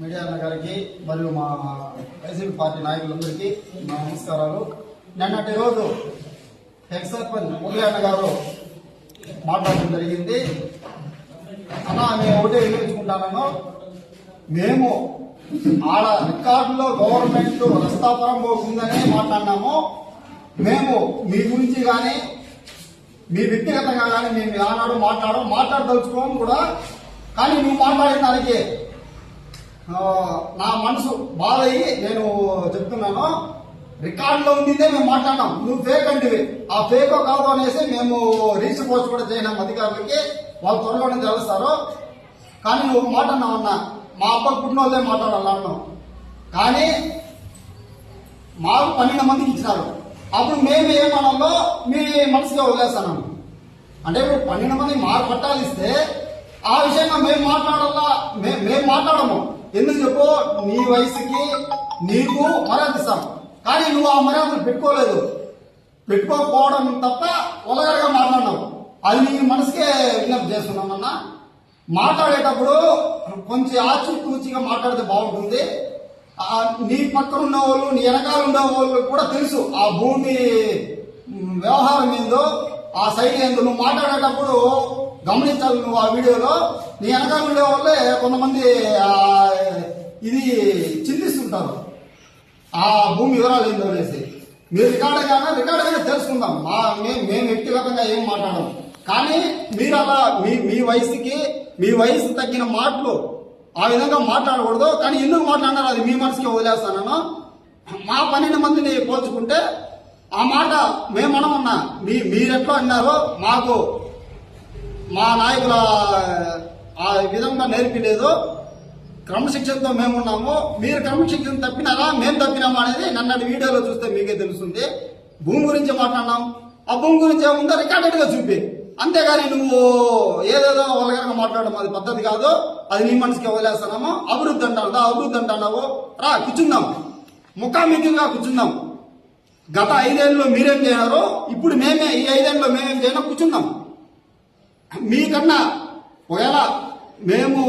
Media అన్న గారికి మరియు మా వైసీపీ పార్టీ నాయకులందరికీ మా నమస్కారాలు. నిన్నటి రోజు ఎక్స్ సర్పంచ్ అన్న గారు మాట్లాడడం జరిగింది. అన్న మేము ఒకటే వినియోగించుకుంటాను మేము ఆడ రికార్డులో గవర్నమెంట్ రస్తాపురం పోతుందని మాట్లాడినాము. మేము మీ గురించి కానీ మీ వ్యక్తిగతంగా కానీ మేము ఆనాడు మాట్లాడడం మాట్లాడదలుచుకోము కూడా. కానీ నువ్వు మాట్లాడిన దానికి నా మనసు బాధ అయ్యి నేను చెప్తున్నాను రికార్డులో ఉండిందే మేము మాట్లాడినాం నువ్వు ఫేక్ అంటివి ఆ ఫేక్ కాదు అనేసి మేము రీచ్ పోస్ట్ కూడా చేయడం అధికారులకి. వాళ్ళు త్వరలోనే తెలుస్తారు. కానీ నువ్వు ఒక మాట అన్నా. మా అబ్బ పుట్టినోళ్ళే మాట్లాడాలన్నావు కానీ మాకు పన్నెండు మందికి ఇచ్చినారు. అప్పుడు మేము ఏమనాలో మీ మనసుగా వదిలేస్తాను అంటే ఇప్పుడు పన్నెండు మంది మాకు పట్టాలు ఇస్తే ఆ విషయంగా మేము మాట్లాడాలా? మేము మాట్లాడము. ఎందుకు చెప్పు? నీ వయసుకి నీకు మర్యాద ఇస్తాం కానీ నువ్వు ఆ మర్యాదను పెట్టుకోలేదు. పెట్టుకోకపోవడం తప్ప ఉలగరగా మాట్లాడినావు అది నీ మనసుకే విజ్ఞప్తి చేస్తున్నామన్నా మాట్లాడేటప్పుడు కొంచెం ఆచితూచిగా మాట్లాడితే బాగుంటుంది. నీ పక్కన ఉన్న వాళ్ళు నీ వెనకాల ఉన్న వాళ్ళు కూడా తెలుసు ఆ భూమి వ్యవహారం ఏందో ఆ సైడ్ ఏందో. నువ్వు మాట్లాడేటప్పుడు గమనించాలి నువ్వు ఆ వీడియోలో. నీ వెనకాల ఉండే వాళ్ళే కొంతమంది ఇది చింతిస్తుంటారు. ఆ భూమి వివరాలు ఏందో అనేసి. మీరు రికార్డ్ కానీ రికార్డ్ అయినా తెలుసుకుందాం. మా మేము మేము వ్యక్తిగతంగా ఏం మాట్లాడము. కానీ మీరు అలా మీ మీ వయసుకి మీ వయసు తగ్గిన మాటలు ఆ విధంగా మాట్లాడకూడదు. కానీ ఎందుకు మాట్లాడారు అది మీ మనసుకి వదిలేస్తానను. మా పన్నెండు మందిని పోల్చుకుంటే ఆ మాట మేము అనమన్నా మీ మీరెట్లా అన్నారో మాకు మా నాయకుల ఆ విధంగా నేర్పిలేదు. క్రమశిక్షణతో మేము ఉన్నాము మీరు క్రమశిక్షణ తప్పినారా? మేము తప్పినామా అనేది నన్నటి వీడియోలో చూస్తే మీకే తెలుస్తుంది. భూమి గురించి మాట్లాడినాం. ఆ భూమి గురించి ఏముందో రికార్డెడ్గా చూపి. అంతేగాని నువ్వు ఏదేదో వలగరగా మాట్లాడడం అది పద్ధతి కాదు. అది నీ మనసుకి వదిలేస్తున్నాము. అభివృద్ధి అంటావు అభివృద్ధి అంటున్నావు రా కూర్చుందాం. ముఖాముఖిగా కూర్చుందాం. గత ఐదేళ్ళలో మీరేం చేయారో ఇప్పుడు మేమే ఈ ఐదేళ్ళలో మేమేం చేయనా కూర్చుందాం. మీకన్నా ఒకవేళ మేము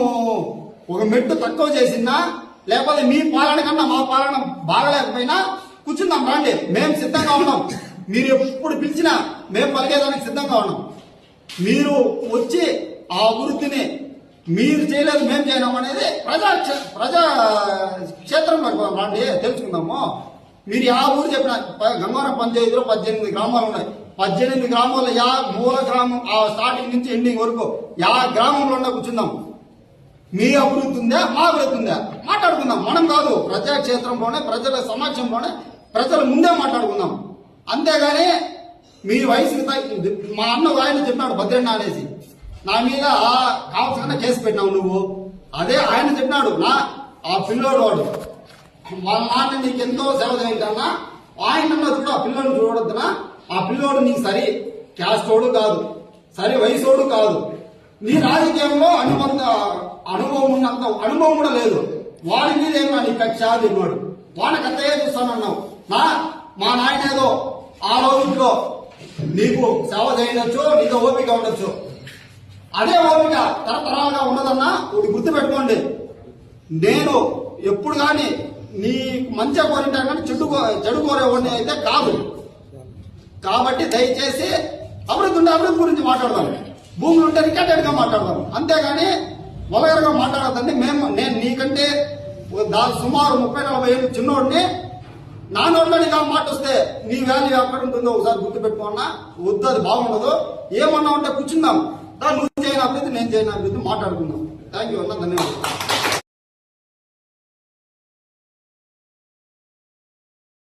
ఒక మెట్టు తక్కువ చేసినా లేకపోతే మీ పాలన కన్నా మా పాలన బాగలేకపోయినా కూర్చుందాం రండి. మేము సిద్ధంగా ఉన్నాం. మీరు ఎప్పుడు పిలిచినా మేము పలికేదానికి సిద్ధంగా ఉన్నాం. మీరు వచ్చి ఆ అభివృద్ధిని మీరు చేయలేదు మేము చేయడం అనేది ప్రజా ప్రజా క్షేత్రంలో రండి తెలుసుకుందాము. మీరు యా ఊరు చెప్పిన ప- గంగవరం పంచాయతీలో పద్దెనిమిది గ్రామాలు ఉన్నాయి. పద్దెనిమిది గ్రామాల యా మూల గ్రామం ఆ స్టార్టింగ్ నుంచి ఎండింగ్ వరకు యా గ్రామంలో ఉన్న కూర్చుందాం. మీ అభివృద్ధి ఉందా మా అభివృద్ధి ఉందా మాట్లాడుకుందాం. మనం కాదు ప్రజాక్షేత్రంలోనే ప్రజల సమాజంలోనే ప్రజల ముందే మాట్లాడుకుందాం. అంతేగాని మీ వయసుకి మా అన్న ఒక ఆయన చెప్పినాడు భద్రన్న అనేసి. నా మీద కావాల్సిన కేసు పెట్టినావు నువ్వు. అదే ఆయన చెప్పినాడు నా ఆ పిల్లోడు వాడు. వాళ్ళ నాన్న నీకు ఎంతో సేవ చేయించానా ఆయన కూడా ఆ పిల్లోడు చూడొద్దునా? ఆ పిల్లోడు నీకు సరి క్యాస్టోడు కాదు సరి వయసోడు కాదు. నీ రాజకీయంలో అనుబంధ అనుభవం ఉన్నంత అనుభవం కూడా లేదు. వాడి మీద ఏమో నీ కక్ష దిగువాడు వాడికి అంతగా చూస్తానన్నావు? నా మా నాయన ఏదో ఆ రోజుల్లో నీకు సేవ చేయవచ్చు నీతో ఓపిక ఉండొచ్చు. అదే ఓపిక తరతరాలుగా ఉండదన్నా ఒకటి గుర్తుపెట్టుకోండి. నేను ఎప్పుడు కానీ నీ మంచిగా కోరింటా కానీ చెడు కో- చెడు కోరేవాడిని అయితే కాదు. కాబట్టి దయచేసి అభివృద్ధి ఉంటే అభివృద్ధి గురించి మాట్లాడదాం. భూములు ఉంటే రికార్డెడ్గా మాట్లాడదాం. అంతేగాని వలగరగా మాట్లాడదండి మేము నేను నీకంటే దా సుమారు ముప్పై నలభై ఏళ్ళు చిన్నోడిని. నా నోట్లో మాట వస్తే నీ వాల్యూ ఎక్కడ ఉంటుందో ఒకసారి గుర్తు పెట్టుకున్నా వద్దు అది బాగుండదు. ఏమన్నా ఉంటే కూర్చుందాం. దాన్ని నువ్వు చేయని అభివృద్ధి నేను చేయని అభివృద్ధి మాట్లాడుకుందాం. థ్యాంక్ యూ అన్న. ధన్యవాదాలు.